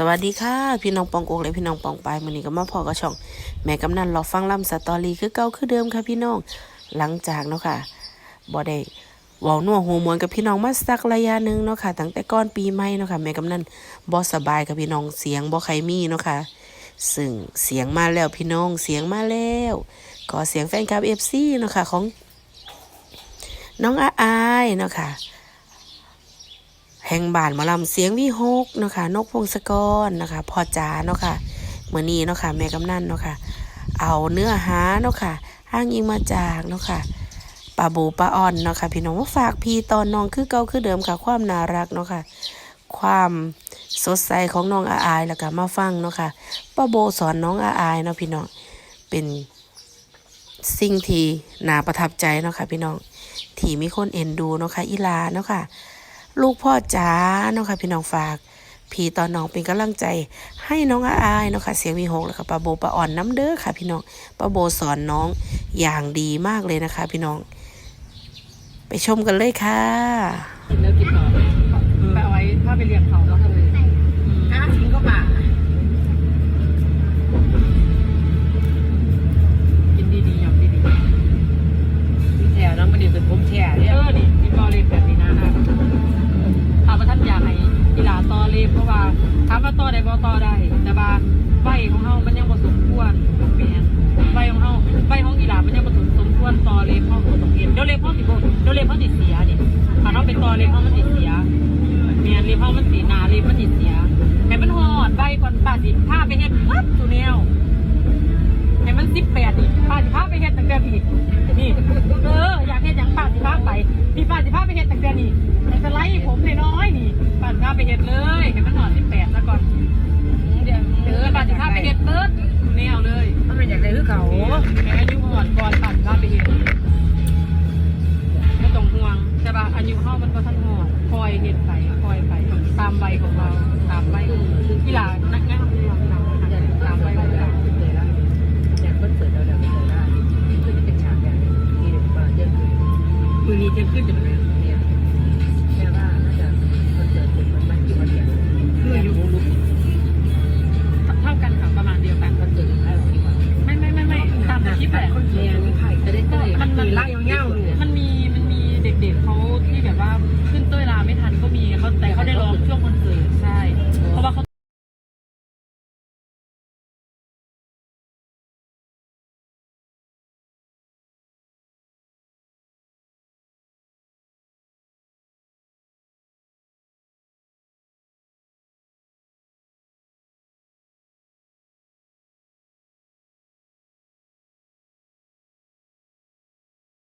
สวัสดีค่ะ พี่น้องปองโกกและพี่น้องปองปายมือนี้ก็มาพอกับช่อง แม่กำนันรอฟังล่ำสตอรี่คือเก่าคือเดิมค่ะพี่น้องหลังจากเนาะค่ะบ่ได้เว้านัวหัวมวนกับพี่น้องมาสักระยะหนึ่งเนาะค่ะตั้งแต่ก่อนปีใหม่เนาะค่ะแม่กำนันบ่สบายกับพี่น้องเสียงบ่ใครมีเนาะค่ะซึ่งเสียงมาแล้วพี่น้องเสียงมาแล้วก็เสียงแฟนคลับ FC เนาะค่ะของน้องอาอายเนาะค่ะ แห่งบ้านมอลำเสียงวิหกเนาะค่ะนกพงศกรนะคะพ่อจ๋าเนาะค่ะเมื่อนี้เนาะค่ะแม่กำนันเนาะค่ะเอาเนื้อหาเนาะค่ะอ้างอิงมาจากเนาะค่ะป้าบูป้าอ่อนเนาะค่ะพี่น้องว่าฝากพี่ตอนน้องคือเก่าคือเดิมค่ะความน่ารักเนาะค่ะความสดใสของน้องอาอายแล้วก็มาฟังเนาะค่ะป้าโบสอนน้องอาอายเนาะพี่น้องเป็นสิ่งที่น่าประทับใจเนาะค่ะพี่น้องที่มีคนเอ็นดูเนาะค่ะอีลาเนาะค่ะ ลูกพ่อจ๋าเนาะค่ะพี่น้องฝาก พี่ตอนน้องเป็นกำลังใจ ให้น้องอาอายเนาะค่ะเสียงวีหกแล้วก็ปาโบปาอ่อนน้ำเด้อค่ะ พี่น้องปาโบสอนน้องอย่างดีมากเลยนะคะ พี่น้อง ไปชมกันเลยค่ะกินแล้วกินต่อไปเอาไว้ถ้าไปเรียนเขาแล้ว ฬาต่อเล็บเพราะว่าถามว่าต่อได้บ่ต่อได้ แต่ว่าใบของเฮามันยังบ่สมควรแม่นใบของเฮาใบของกีฬามันยังบ่สมควรต่อเล็บเฮาบ่ต้องเห็นเดี๋ยวเล็บเฮาสิบ่เดี๋ยวเล็บเฮาสิเสียนี่ถ้าเราไปต่อเล็บเฮามันสิเสียแม่นเล็บเฮามันสีหนาเล็บมันสิเสียให้มันหอดใบก่อนป้าสิพาไปเฮ็ดปั๊บตัวแนวให้มันสิบแปดนี่ป้าสิพาไปเฮ็ดตั้งแต่พี่นี่เอออยากเฮ็ดหยังป้าสิพาไปพี่ป้าสิพาไปเฮ็ดตั้งแต่นี่ให้สไลด์ผมน้อยๆ เห็ดเลยเห็นมันหนอนที่แปดแล้วก่อนเดี๋ยวเออปัดจะพาไปเห็ดเบิร์ดคุณแนวเลยมันเป็นอย่างไรคือเขาแม่อายุก่อนก่อนตัดพาไปเห็ดก็ต้องห่วงแต่ว่าอายุเข้ามันก็ท่านห่วงคอยเห็ดไปคอยไปตามใบของเราตามใบกีฬานักงานตามใบของเรามือนี้จะขึ้นจอย่างไง เด็กๆเขาที่แบบว่าขึ้